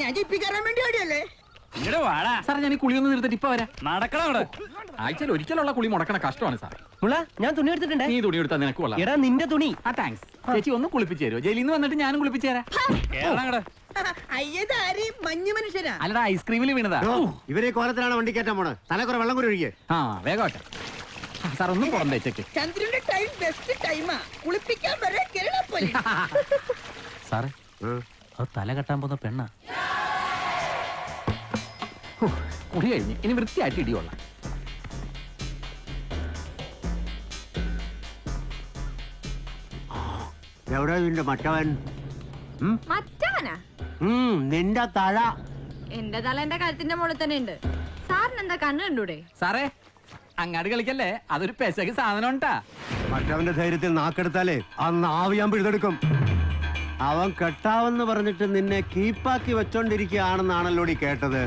ഞാൻ ജിപ്പിക്കറാൻ വേണ്ടി ഓടിയല്ലേ? ഇങ്ങട് വാടാ. സാർ ഞാൻ ഈ കുളിയൊന്നും നിർത്തിട്ട് ഇപ്പൊ വരാം. നടക്കണം അവിടെ. ആഴ്ചയിൽ ഒരിക്കലുള്ള കുളി മുടക്കണ കഷ്ടമാണ് സാർ മുള ഞാൻ തുണി എടുത്തിട്ടുണ്ട്? നീ തുണി എടുത്താൽ നിനക്ക് കൊള്ളാം. എടാ നിന്റെ തുണി. ആ താങ്ക്സ് ചേച്ചി ഒന്ന് കുളിപ്പിച്ചു തരുമോ ജയിലിൽ നിന്ന് വന്നിട്ട് ഞാനും കുളിപ്പിച്ചു തരാം. അയ്യതാരി മഞ്ഞു മനുഷ്യനാ അല്ലടാ ഐസ്ക്രീമിൽ വീണതാ. ഇവരെ കോലത്തിലാണ് വണ്ടി കയറ്റാൻ പോണത്. തലക്കുറ വെള്ളം കൂടി ഒഴികെ. ആ വേഗം സാർ ഒന്നും പുറം വെച്ചേക്ക് ചന്ദ്രന്റെ ടൈം ബെസ്റ്റ് ടൈമാ കുളിപ്പിക്കാൻ വരെ കേരള സാറേ തല കെട്ടാൻ പോകുന്ന പെണ്ണ. കുടി കഴിഞ്ഞ് ഇനി വൃത്തിയായിട്ട് ഇടിയുള്ള എവിടെ നിന്റെ മറ്റവൻ? ഉം? മറ്റവനാ? ഉം, നിന്റെ തല. എന്റെ തല എന്റെ കഴുത്തിന്റെ മുകളിൽ തന്നെ ഉണ്ട്. സാറിന് എന്താ കണ്ണ് കണ്ടൂടെ? സാറേ അങ്ങാട് കളിക്കല്ലേ? അതൊരു പെശക് സാധനം ഉണ്ടാ മറ്റവന്റെ ധൈര്യത്തിൽ നാക്കെടുത്താലേ അന്ന് ആവിയാൻ പിഴുതെടുക്കും. അവൻ കെട്ടാവെന്ന് പറഞ്ഞിട്ട് നിന്നെ കീപ്പാക്കി വെച്ചോണ്ടിരിക്കുകയാണെന്നാണല്ലോടി കേട്ടത്.